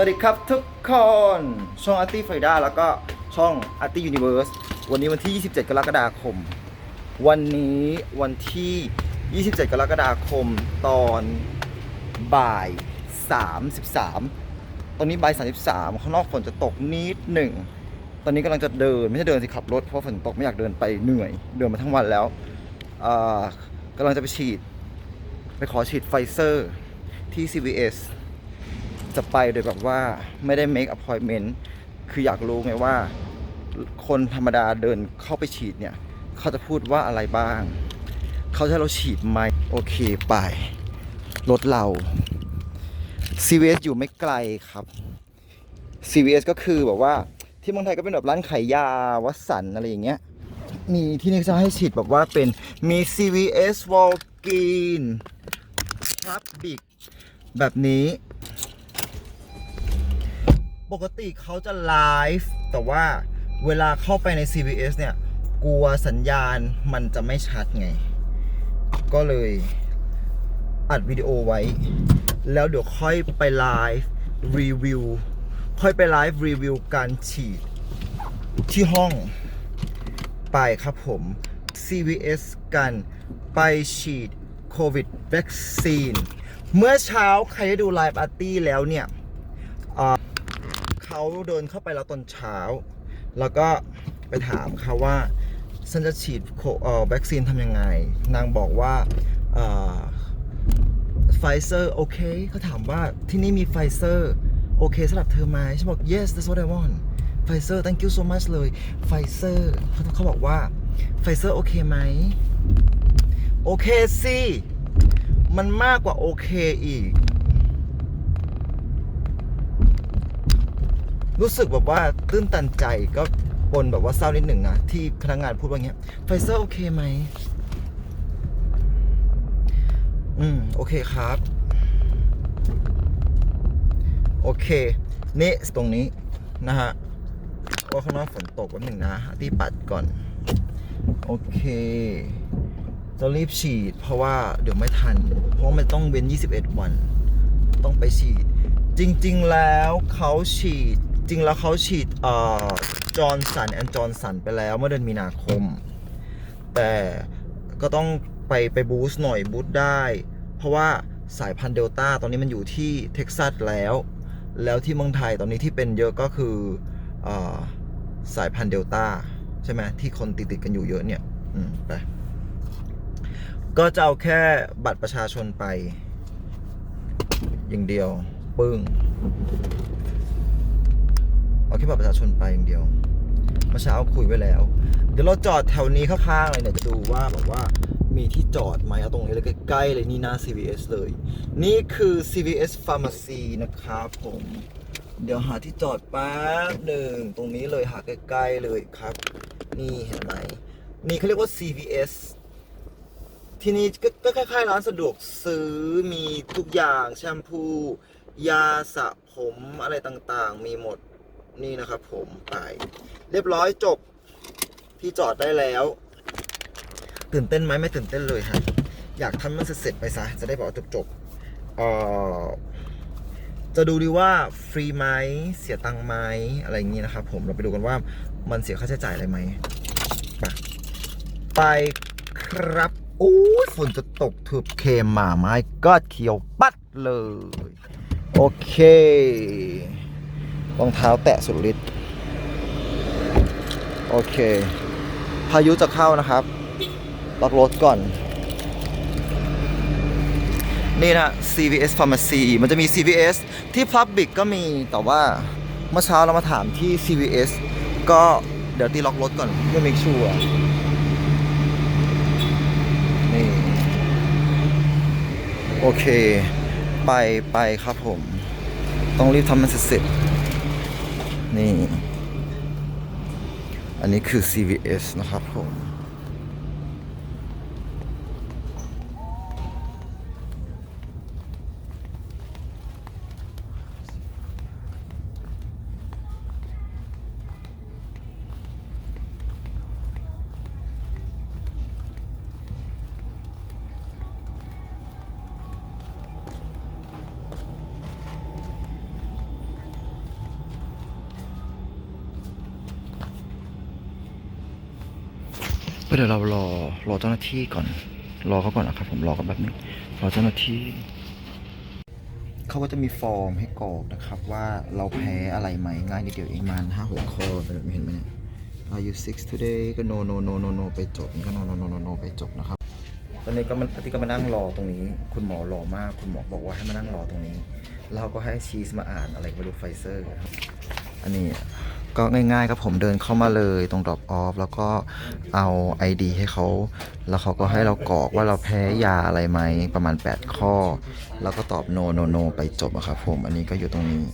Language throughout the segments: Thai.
วัสดีครับทุกคน ช่องอาร์ตี้ไฟด้าแล้วก็ช่องอาร์ตี้ยูนิเวิร์สวันนี้วันที่ 27 กรกฎาคม วันนี้วันที่ 27 กรกฎาคมตอนบ่าย 33 ตอนนี้บ่าย 33 ข้างนอกฝนจะตกนิดหนึ่ง ตอนนี้กำลังจะเดินไม่ใช่เดินสิขับรถเพราะฝนตกไม่อยากเดินไปเหนื่อย เดินมาทั้งวันแล้วกำลังจะไปฉีด ไปขอฉีดไฟเซอร์ที่ CVS จะไปโดยแบบว่าไม่ได้ make appointment คืออยากรู้ไงว่า คนธรรมดาเดินเข้าไปฉีดเนี่ย เขาจะพูดว่าอะไรบ้าง เขาจะเราฉีดไหมโอเคไป รถเรา CVS อยู่ไม่ไกลครับ CVS ก็คือแบบว่าที่เมืองไทยก็เป็นแบบร้านขายยาวัสันอะไรอย่างเงี้ยมีที่นี่จะให้ฉีดแบบว่าเป็นมี CVS Walk-in ครับบิกแบบนี้ ปกติเขาจะไลฟ์แต่ว่าเวลาเข้าไปใน CVS เนี่ย กลัวสัญญาณมันจะไม่ชัดไง ก็เลยอัดวิดีโอไว้ แล้วเดี๋ยวค่อยไปไลฟ์รีวิวค่อยไปไลฟ์รีวิวการฉีด ที่ห้องไปครับผม CVS กันไปฉีดโควิดวัคซีน เมื่อเช้าใครได้ดูไลฟ์อาร์ตี้แล้วเนี่ย เขาเดินเข้าไปแล้วตอนเช้า แล้วก็ไปถามเขาว่าฉันจะฉีดโคเอ่อวัคซีนทำยังไง นางบอกว่าไฟเซอร์โอเคเขาถามว่าที่นี่มีไฟเซอร์โอเคสำหรับเธอไหมฉันบอก yes that's what I want ไฟเซอร์ thank you so much เลยไฟเซอร์เขาเขาบอกว่าไฟเซอร์โอเคไหมโอเคสิ มันมากกว่าโอเคอีก รู้สึกแบบว่าตื้นตันใจก็ปนแบบว่าเศร้านิดหนึ่งนะที่พนักงานพูดว่างเงี้ยไฟเซอร์โอเคไหมอืม โอเคครับ โอเค นี่ตรงนี้นะฮะว่าข้างนอกฝนตกแป๊บหนึ่งนะหาที่ปัดก่อน โอเคจะรีบฉีด เพราะว่าเดี๋ยวไม่ทัน เพราะมันต้องเว้น 21 วัน ต้องไปฉีด จริง ๆ แล้วเขาฉีด จริงแล้วเขาฉีดเอ่อจอร์นสันแอนจอร์นสันไปแล้วเมื่อเดือนมีนาคม แต่ก็ต้องไปไปบูสต์หน่อยบูสต์ได้ เพราะว่าสายพันธุ์เดลต้าตอนนี้มันอยู่ที่เท็กซัสแล้ว แล้วที่เมืองไทยตอนนี้ที่เป็นเยอะก็คืออสายพันธุ์เดลต้าใช่ไหมที่คนติดติดกันอยู่เยอะเนี่ยอืมไปก็จะเอาแค่บัตรประชาชนไป อย่างเดียว ปึ้ง เอาแค่บัตรประชาชนไปอย่างเดียวเมื่อเช้าคุยไว้แล้ว เดี๋ยวเราจอดแถวนี้ข้างๆเลยเนี่ยจะดูว่าแบบว่ามีที่จอดไหมเอาตรงนี้เลยใกล้ๆเลยนี่หน้า CVS เลย นี่คือ CVS Pharmacy นะครับผม เดี๋ยวหาที่จอดแป๊บหนึ่งตรงนี้เลยหาใกล้ๆเลยครับ นี่เห็นไหมนี่เขาเรียกว่า CVS ที่นี่ก็ก็คล้ายๆร้านสะดวกซื้อมีทุกอย่างแชมพู ยาสระผมอะไรต่างๆ มีหมด นี่นะครับผมไป เรียบร้อยจบที่จอดได้แล้ว ตื่นเต้นไหมไม่ตื่นเต้นเลยฮะอยากทำมันเสร็จไปซะ จะได้บอกว่าจบๆเออจะดูดีว่าฟรีไหมเสียตังค์ไหมอะไรอย่างนี้นะครับผมเราไปดูกันว่ามันเสียค่าใช้จ่ายอะไรไหมไปไปครับโอ้ฝนจะตกทึบเคมมาไม้ก็เขียวปัดเลย โอเค รองเท้าแตะสุดฤทธิ์โอเค พายุจะเข้านะครับล็อกรถก่อน นี่นะ CVS Pharmacy มันจะมี CVS ที่ Public ก็มีแต่ว่าเมื่อเช้าเรามาถามที่ CVS ก็เดี๋ยวตีล็อกรถก่อนเพื่อ make sure นี่ โอเค ไปไปครับผม ต้องรีบทำมันเสร็จ นี่ อันนี้คือ CVS นะครับผม เดี๋ยวเรารอรอเจ้าหน้าที่ก่อน รอเขาก่อนนะครับ ผมรอกันแบบนึงรอเจ้าหน้าที่ เขาก็จะมีฟอร์มให้กรอกนะครับ ว่าเราแพ้อะไรไหมง่ายนิดเดียวเองมันห้าหกข้อแบบเห็นไหมเนี่ย Are you sick today ก็ no no no no no ไปจบนี่ก็ no no no no no ไปจบนะครับตอนนี้ก็มันที่ก็มานั่งรอตรงนี้ คุณหมอรอมากคุณหมอบอกว่าให้มานั่งรอตรงนี้ เราก็ให้ชีสมาอ่านอะไรไม่รู้ไฟเซอร์ อันนี้ ก็ง่ายๆครับผมเดินเข้ามาเลยตรง drop off แล้วก็เอา ID ให้เขา แล้วเขาก็ให้เรากรอกว่าเราแพ้ยาอะไรไหมประมาณ 8 ข้อ แล้วก็ตอบ no no no ไปจบอะครับผมอันนี้ก็อยู่ตรงนี้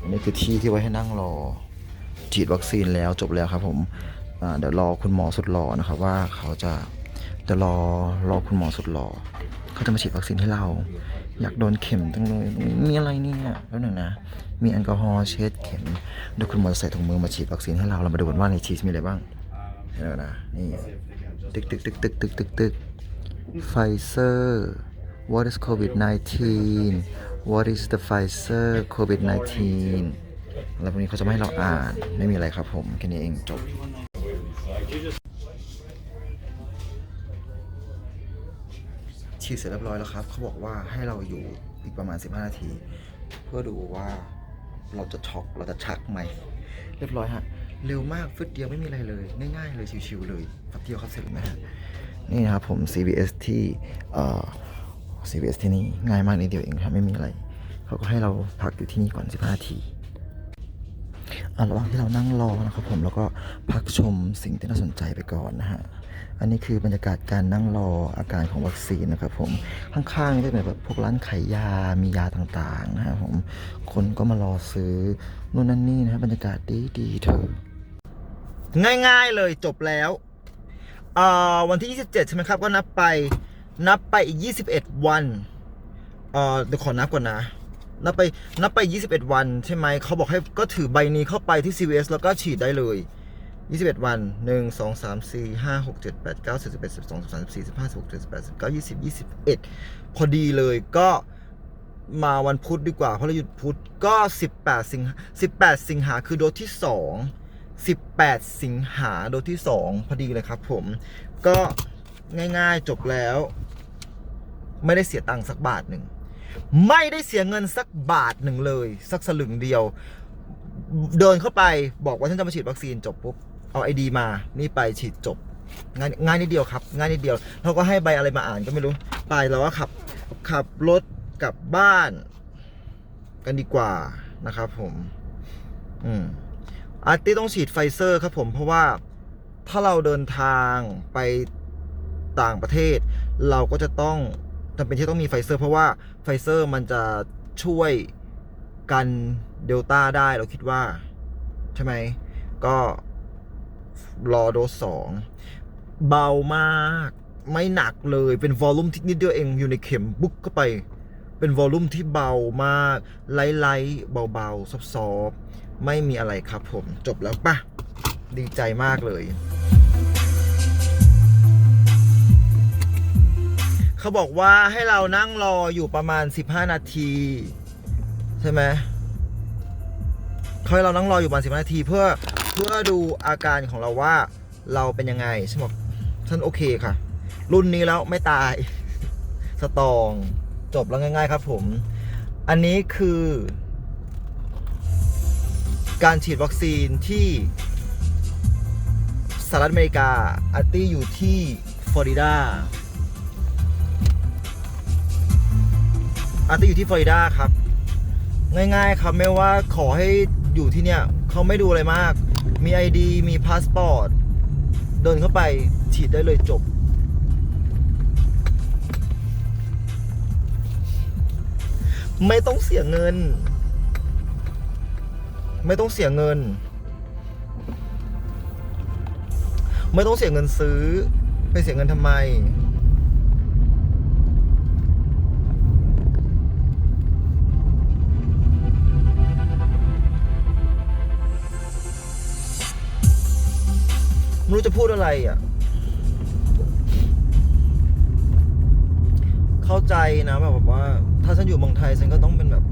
อันนี้คือที่ที่ไว้ให้นั่งรอฉีดวัคซีนแล้วจบแล้วครับผมอ่าเดี๋ยวรอคุณหมอสุดหล่อนะครับว่าเขาจะเดี๋ยวรอรอคุณหมอสุดหล่อเขาจะมาฉีดวัคซีนให้เรา อยากโดนเข็มจังเลยมีอะไรเนี่ยแล้วหนึ่งนะ มีแอลกอฮอล์เช็ดเข็มเดี๋ยวคุณหมอจะใส่ถุงมือมาฉีดวัคซีนให้เราเรามาดูกันว่าในชีสมีอะไรบ้างเห็นแล้วนะนี่ตึกตึกตึกตึกตึกตึกตึกไฟเซอร์ what is covid 19 what is the Pfizer covid 19แล้วพวกนี้เขาจะไม่ให้เราอ่านไม่มีอะไรครับผมแค่นี้เองจบ ฉีดเสร็จเรียบร้อยแล้วครับ เขาบอกว่าให้เราอยู่อีกประมาณ 15 นาที เพื่อดูว่าเราจะช็อกเราจะชักไหม เรียบร้อยฮะ เร็วมากฟึดเดียวไม่มีอะไรเลย ง่ายๆเลยชิวๆเลยแป๊บเดียวเขาเสร็จเลยนะฮะนี่นะครับผม CVS ที่เอ่อ CVS ที่นี่ง่ายมากนิดเดียวเองครับไม่มีอะไร เขาก็ให้เราพักอยู่ที่นี่ก่อน 15 นาทีอะระหว่างที่เรานั่งรอนะครับผมแล้วก็พักชมสิ่งที่น่าสนใจไปก่อนนะฮะ อันนี้คือบรรยากาศการนั่งรออาการของวัคซีนนะครับผมข้างๆก็เป็นแบบพวกร้านขายยา มียาต่างๆนะครับผมคนก็มารอซื้อนู่นนั่นนี่นะบรรยากาศดีดีเธอง่ายๆเลยจบแล้วเอ่อวันที่ 27 ใช่ไหมครับ ก็นับไปนับไปอีก 21 วันเอ่อเดี๋ยวขอนับก่อนนะ นับไปนับไป 21 วันใช่ไหมเขาบอกให้ก็ถือใบนี้เข้าไปที่ CVS แล้วก็ฉีดได้เลย 21 วัน 1 2 3 4 5 6 7 8 9 10 11 12 13 14 15 16 17 18 19 20 21 พอดีเลยก็มาวันพุธดีกว่า เพราะเราหยุดพุธก็ 18 สิงหา18 สิงหาคือโดสที่ 2 18 สิงหาโดสที่ 2 พอดีเลยครับผม ก็ง่ายๆจบแล้ว ไม่ได้เสียตังค์สักบาทหนึ่ง ไม่ได้เสียเงินสักบาทหนึ่งเลย สักสลึงเดียว เดินเข้าไปบอกว่าฉันจะมาฉีดวัคซีนจบปุ๊บ เอาไอดีมา นี่ไปฉีดจบ ง่ายง่ายนิดเดียวครับ ง่ายนิดเดียวเขาก็ให้ใบอะไรมาอ่านก็ไม่รู้ ไปแล้วก็ขับขับรถกลับบ้าน กันดีกว่านะครับผม อืมอาร์ตี้ต้องฉีดไฟเซอร์ครับผมเพราะว่าถ้าเราเดินทางไปต่างประเทศ เราก็จะต้องจำเป็นที่ต้องมีไฟเซอร์ เพราะว่าไฟเซอร์มันจะช่วยกันเดลต้าได้เราคิดว่า ใช่ไหมก็ รอโดสสองเบามาก ไม่หนักเลยเป็นวอลลุ่มที่นิดเดียวเองอยู่ในเข็มบุ๊กเข้าไป เป็นวอลลุ่มที่เบามากไล่ๆเบาๆซอฟๆไม่มีอะไรครับผมจบแล้วปะดีใจมากเลยเขาบอกว่าให้เรานั่งรออยู่ประมาณ 15 นาที ใช่ไหมเขาให้เรานั่งรออยู่ประมาณ 15 นาที เพื่อ เพื่อดูอาการของเราว่าเราเป็นยังไงฉันบอกฉันโอเคค่ะ รุ่นนี้แล้วไม่ตาย สตองจบแล้วง่าย ๆ ครับผม อันนี้คือ การฉีดวัคซีนที่สหรัฐอเมริกาอาร์ตี้อยู่ที่ฟลอริดาอาร์ตี้อยู่ที่ฟลอริดาครับ ง่ายๆครับไม่ว่าขอให้อยู่ที่เนี่ยเขาไม่ดูอะไรมาก มี ID มีพาสปอร์ตเดินเข้าไปฉีดได้เลยจบ ไม่ต้องเสียเงิน ไม่ต้องเสียเงิน ไม่ต้องเสียเงินซื้อ ไปเสียเงินทำไม ไม่รู้จะพูดอะไรอะ เข้าใจนะแบบว่า ถ้าฉันอยู่เมืองไทยฉันก็ต้องเป็นแบบ